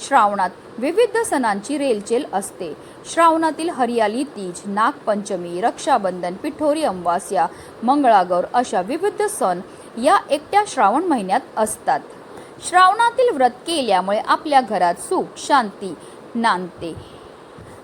श्रावणात विविध सणांची रेलचेल असते. श्रावणातील हरियाली तीज नागपंचमी रक्षाबंधन पिठोरी अमावास्या मंगळागौर अशा विविध सण या एकट्या श्रावण महिन्यात असतात. श्रावणातील व्रत केल्यामुळे आपल्या घरात सुख शांती नांदते.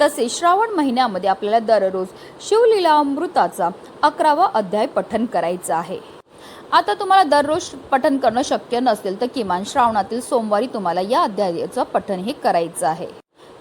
तसेच श्रावण महिन्यामध्ये आपल्याला दररोज शिवलीला अमृताचा अकरावा अध्याय पठन करायचा आहे. आता तुम्हाला दररोज पठन करणं शक्य नसेल तर किमान श्रावणातील सोमवारी तुम्हाला या अध्यायाचं पठन हे करायचं आहे.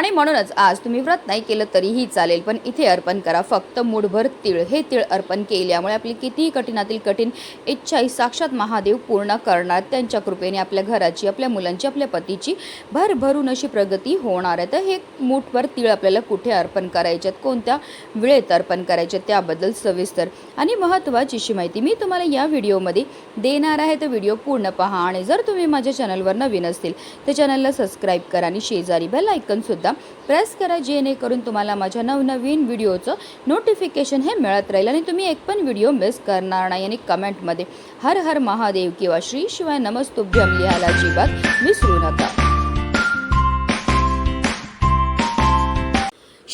आणि म्हणूनच आज तुम्ही व्रत नाही केलं तरीही चालेल पण इथे अर्पण करा. फक्त मूठभर तिळ. हे तिळ अर्पण केल्यामुळे आपली कितीही कठीणातील कठीण इच्छाही साक्षात महादेव पूर्ण करणार. त्यांच्या कृपेने आपल्या घराची आपल्या मुलांची आपल्या पतीची भरभरून अशी प्रगती होणार आहे. तर हे मूठभर तिळ आपल्याला कुठे अर्पण करायच्यात कोणत्या वेळेत अर्पण करायच्यात त्याबद्दल सविस्तर आणि महत्त्वाची अशी माहिती मी तुम्हाला या व्हिडिओमध्ये देणार आहे. तर व्हिडिओ पूर्ण पहा आणि जर तुम्ही माझ्या चॅनलवर नवीन असतील तर चॅनलला सबस्क्राईब करा आणि शेजारी बेल आयकनसुद्धा प्रेस करा जेणेकरून तुम्हाला माझ्या नवनवीन व्हिडिओचं नोटिफिकेशन हे मिळत राहील आणि तुम्ही एक पण व्हिडिओ मिस करणार नाही आणि कमेंटमध्ये हर हर महादेव किंवा श्री शिवाय नमस्तुभ्यम लिहायला अजिबात विसरू नका.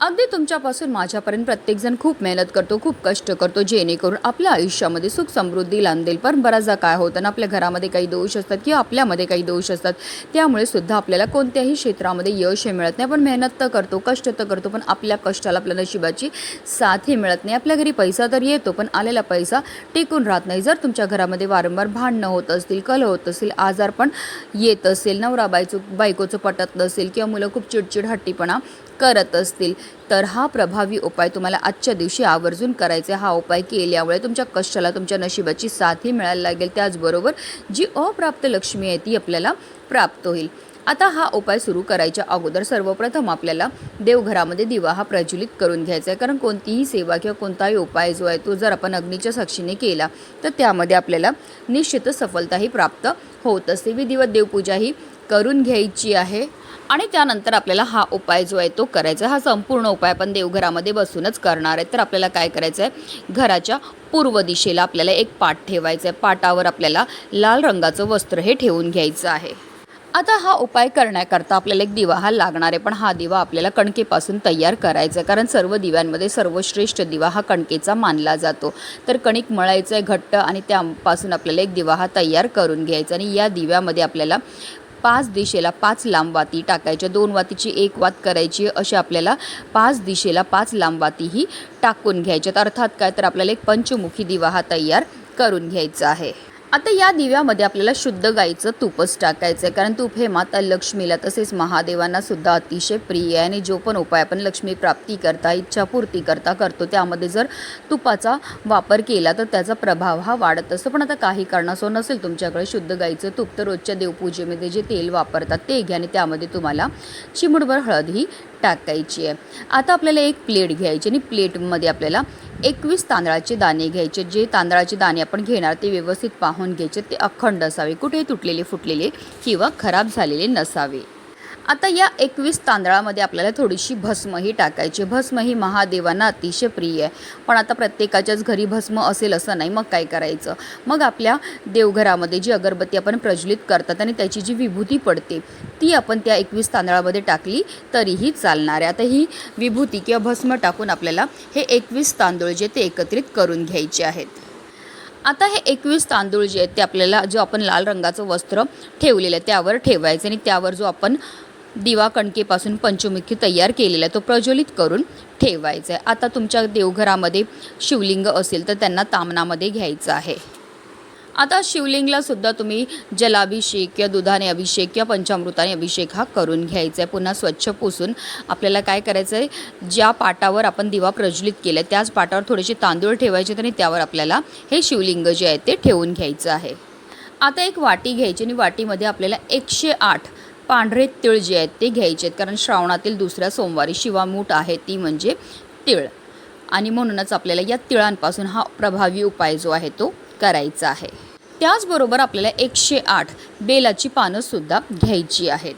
अगदी तुमच्यापासून माझ्यापर्यंत प्रत्येकजण खूप मेहनत करतो खूप कष्ट करतो जेणेकरून आपल्या आयुष्यामध्ये सुख समृद्धी लांदेल. पण बऱ्याचदा काय होतं ना आपल्या घरामध्ये काही दोष असतात किंवा आपल्यामध्ये काही दोष असतात त्यामुळे सुद्धा आपल्याला कोणत्याही क्षेत्रामध्ये यश हे मिळत नाही. आपण मेहनत तर करतो कष्ट तर करतो पण आपल्या कष्टाला आपल्या नशिबाची साथ हे मिळत नाही. आपल्या घरी पैसा तर येतो पण आलेला पैसा टिकून राहत नाही. जर तुमच्या घरामध्ये वारंवार भांडणं होत असतील कल होत असेल आजार पण येत असेल नवरा बायचो बायकोचं पटत नसेल किंवा मुलं खूप चिडचिड हट्टीपणा करत असतील. तर हा प्रभावी उपाय तुम्हाला आजच्या दिवशी आवर्जून करायचा आहे. हा उपाय केल्यामुळे तुमच्या कष्टाला तुमच्या नशिबाची साथही मिळायला लागेल. त्याचबरोबर जी अप्राप्त लक्ष्मी आहे ती आपल्याला प्राप्त होईल. आता हा उपाय सुरू करायच्या अगोदर सर्वप्रथम आपल्याला देवघरामध्ये दिवा हा प्रज्वलित करून घ्यायचा आहे. कारण कोणतीही सेवा किंवा कोणताही उपाय जो आहे तो जर आपण अग्नीच्या साक्षीने केला तर त्यामध्ये आपल्याला निश्चितच सफलताही प्राप्त होत असते. विधिवत देवपूजा ही करून घ्यायची आहे. आणि त्यानंतर आपल्याला हा उपाय जो आहे तो करायचा हा संपूर्ण उपाय आपण देवघरामध्ये बसूनच करणार आहे. तर आपल्याला काय करायचं आहे? घराच्या पूर्व दिशेला आपल्याला एक पाट ठेवायचं आहे. पाटावर आपल्याला लाल रंगाचं वस्त्र हे ठेवून घ्यायचं आहे. आता हा उपाय करण्याकरता आपल्याला एक दिवा हा लागणार आहे. पण हा दिवा आपल्याला कणकेपासून तयार करायचा आहे. कारण सर्व दिव्यांमध्ये सर्वश्रेष्ठ दिवा हा कणकेचा मानला जातो. तर कणिक मळायचं आहे घट्ट आणि त्यापासून आपल्याला एक दिवा हा तयार करून घ्यायचा आणि या दिव्यामध्ये आपल्याला पाच दिशेला पाच लांब वाती टाकायच्या. दोन वातीची एक वात करायची अशी आपल्याला पाच दिशेला पाच लांब वातीही टाकून घ्यायच्यात. अर्थात काय? तर आपल्याला एक पंचमुखी दिवा हा तयार करून घ्यायचा आहे. आता या दिव्यामध्ये आपल्याला शुद्ध गाईचं तूपच टाकायचं आहे कारण तूप हे माता लक्ष्मीला तसेच महादेवांना सुद्धा अतिशय प्रिय आहे. आणि जो पण उपाय आपण लक्ष्मी प्राप्ती करता इच्छापूर्ती करता करतो त्यामध्ये जर तुपाचा वापर केला तर त्याचा प्रभाव हा वाढत असतो. पण आता काही कारणासो नसेल तुमच्याकडे शुद्ध गाईचं तूप तर रोजच्या देवपूजेमध्ये जे तेल वापरतात ते घ्या. आणि त्यामध्ये तुम्हाला चिमुडभर हळद ही टाकायची आहे. आता आपल्याला एक प्लेट घ्यायची आणि प्लेटमध्ये आपल्याला एकवीस तांदळाचे दाणे घ्यायचे. जे तांदळाचे दाणे आपण घेणार ते व्यवस्थित पाहून घ्यायचे. ते अखंड असावे. कुठेही तुटलेले फुटलेले किंवा खराब झालेले नसावे. आता या एकवीस तांदळामध्ये आपल्याला थोडीशी भस्मही टाकायची भस्म ही महादेवांना अतिशय प्रिय आहे. पण आता प्रत्येकाच्याच घरी भस्म असेल असं नाही. मग काय करायचं? मग आपल्या देवघरामध्ये जी अगरबत्ती आपण प्रज्वलित करतात आणि त्याची जी विभूती पडते ती आपण त्या एकवीस तांदळामध्ये टाकली तरीही चालणार आहे. आता ही विभूती किंवा भस्म टाकून आपल्याला हे एकवीस तांदूळ जे ते एकत्रित करून घ्यायचे आहेत. आता हे एकवीस तांदूळ जे आहेत ते आपल्याला जो आपण लाल रंगाचं वस्त्र ठेवलेलं आहे त्यावर ठेवायचं आणि त्यावर जो आपण दिवा कणकेपासून पंचमुखी तयार केलेला आहे. तो प्रज्वलित करून ठेवायचा आहे. आता तुमच्या देवघरामध्ये शिवलिंग असेल तर त्यांना तामनामध्ये घ्यायचं आहे. आता शिवलिंगला सुद्धा तुम्ही जलाभिषेक किंवा दुधाने अभिषेक किंवा पंचामृताने अभिषेक हा करून घ्यायचा आहे. पुन्हा स्वच्छ पुसून आपल्याला काय करायचं आहे ज्या पाटावर आपण दिवा प्रज्वलित केला आहे त्याच पाटावर थोडेसे तांदूळ ठेवायचे आणि त्यावर आपल्याला हे शिवलिंग जे आहे ते ठेवून घ्यायचं आहे. आता एक वाटी घ्यायची आणि वाटीमध्ये आपल्याला एकशे आठ पांढरे तिळ जे आहेत ते घ्यायचे आहेत कारण श्रावणातील दुसऱ्या सोमवारी शिवामूठ आहे ती म्हणजे तिळ. आणि म्हणूनच आपल्याला या तिळांपासून हा प्रभावी उपाय जो आहे तो करायचा आहे. त्याचबरोबर आपल्याला एकशे आठ बेलाची पानंसुद्धा घ्यायची आहेत.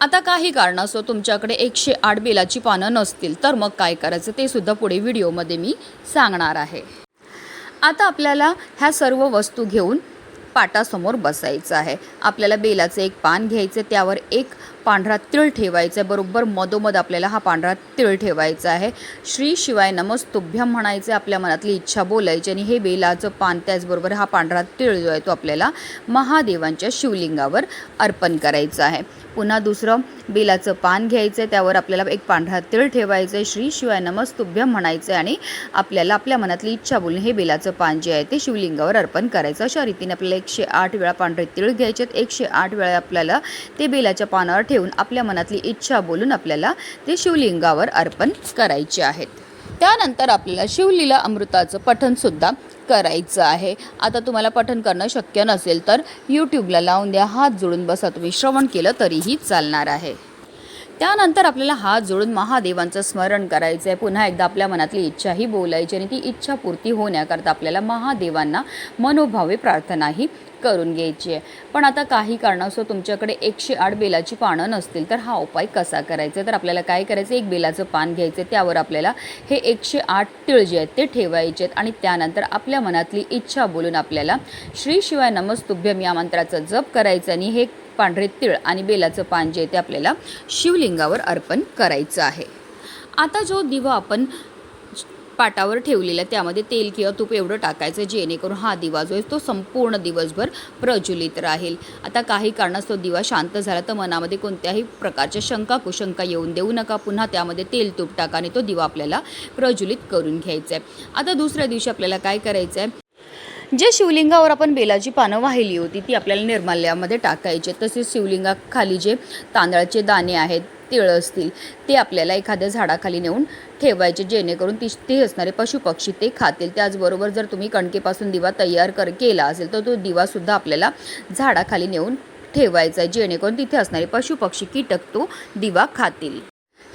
आता काही कारणास्तव तुमच्याकडे एकशे आठ बेलाची पानं नसतील तर मग काय करायचं ते सुद्धा पुढे व्हिडिओमध्ये मी सांगणार आहे. आता आपल्याला ह्या सर्व वस्तू घेऊन पाटासमोर बसायचं आहे. आपल्याला बेलाचं एक पान घ्यायचं त्यावर एक पांढरा तिळ ठेवायचा आहे. बरोबर मधोमध आपल्याला हा पांढरा तिळ ठेवायचा आहे. श्री शिवाय नमस्तुभ्यम म्हणायचं आपल्या मनातली इच्छा बोलायची आणि हे बेलाचं पान त्याचबरोबर हा पांढरा तिळ जो आहे तो आपल्याला महादेवांच्या शिवलिंगावर अर्पण करायचा आहे. पुन्हा दुसरं बेलाचं पान घ्यायचं आहे त्यावर आपल्याला एक पांढरा तिळ ठेवायचं आहे श्री शिवाय नमस्तुभ्यम म्हणायचं आहे आणि आपल्याला आपल्या मनातली इच्छा बोलून हे बेलाचं पान जे आहे ते शिवलिंगावर अर्पण करायचं. अशा रीतीने आपल्याला एकशे आठ वेळा पांढरे तिळ घ्यायचे आहेत. एकशे आठ वेळा आपल्याला ते बेलाच्या पानावर ठेवून आपल्या मनातली इच्छा बोलून आपल्याला ते शिवलिंगावर अर्पण करायचे आहेत. त्यानंतर आपल्याला शिवलीला अमृताचं पठणसुद्धा करायचं आहे. आता तुम्हाला पठन करणं शक्य नसेल तर यूट्यूबला लावून द्या. हात जोडून बसा तुम्ही. श्रवण केलं तरीही चालणार आहे. त्यानंतर आपल्याला हात जोडून महादेवांचं स्मरण करायचं आहे पुन्हा एकदा आपल्या मनातली इच्छाही बोलायची आणि ती इच्छा पूर्ती होण्याकरता आपल्याला महादेवांना मनोभावे प्रार्थनाही करून घ्यायची आहे पण आता काही कारणास्तव तुमच्याकडे एकशे आठ बेलाची पानं नसतील तर हा उपाय कसा करायचा? तर आपल्याला काय करायचं एक बेलाचं पान घ्यायचं त्यावर आपल्याला हे एकशे आठ तिळ जे आहेत ते ठेवायचे आहेत आणि त्यानंतर आपल्या मनातली इच्छा बोलून आपल्याला श्री शिवाय नमस्तुभ्यम या मंत्राचा जप करायचं आणि हे पांढरे तिळ आणि बेलाचं पान जे ते आपल्याला शिवलिंगावर अर्पण करायचं आहे. आता जो दिवा आपण पाटावर ठेवलेला त्यामध्ये तेल किंवा तूप एवढं टाकायचं जेणेकरून हा दिवा जो आहे तो संपूर्ण दिवसभर प्रज्वलित राहील. आता काही कारणास्तव दिवा शांत झाला तर मनामध्ये कोणत्याही प्रकारच्या शंका कुशंका येऊन देऊ नका. पुन्हा त्यामध्ये तेल तूप टाका आणि तो दिवा आपल्याला प्रज्वलित करून घ्यायचा आहे. आता दुसऱ्या दिवशी आपल्याला काय करायचं आहे? जे शिवलिंगावर आपण बेलाची पानं वाहिली होती ती आपल्याला निर्माल्यामध्ये टाकायची तसेच शिवलिंगाखाली जे तांदळाचे दाणे आहेत तिळ असतील ते आपल्याला एखाद्या झाडाखाली नेऊन ठेवायचे जेणेकरून ती ते असणारे पशुपक्षी ते खातील. त्याचबरोबर जर तुम्ही कणकेपासून दिवा तयार कर केला असेल तर तो दिवासुद्धा आपल्याला झाडाखाली नेऊन ठेवायचा आहे जेणेकरून तिथे असणारे पशुपक्षी कीटक तो दिवा खातील.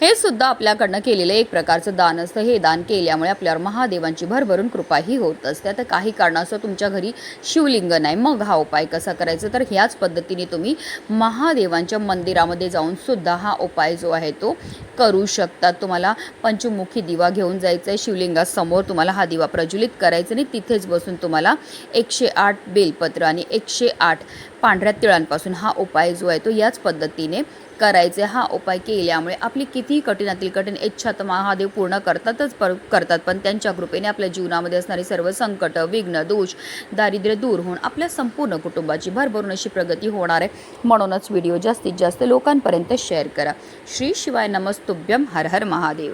हे सुद्धा आपल्याकडनं केलेलं एक प्रकारचं दान असतं. हे दान केल्यामुळे आपल्यावर महादेवांची भरभरून कृपाही होत असते. आता काही कारणास्तव तुमच्या घरी शिवलिंग नाही. मग हा उपाय कसा करायचा? तर ह्याच पद्धतीने तुम्ही महादेवांच्या मंदिरामध्ये जाऊन सुद्धा हा उपाय जो आहे तो करू शकतात तुम्हाला पंचमुखी दिवा घेऊन जायचं आहे शिवलिंगासमोर तुम्हाला हा दिवा प्रज्वलित करायचा आणि तिथेच बसून तुम्हाला एकशे आठ बेलपत्र आणि एकशे आठ पांढऱ्या तिळांपासून हा उपाय जो आहे तो याच पद्धतीने करायचे हा उपाय केल्यामुळे आपली कितीही कठीणातील कठीण इच्छा तर महादेव पूर्ण करतातच पर करतात. पण त्यांच्या कृपेने आपल्या जीवनामध्ये असणारे सर्व संकट विघ्न दोष दारिद्र्य दूर होऊन आपल्या संपूर्ण कुटुंबाची भरभरून अशी प्रगती होणार आहे. म्हणूनच व्हिडिओ जास्तीत जास्त लोकांपर्यंत शेअर करा. श्री शिवाय नमस्तुभ्यम हर हर महादेव.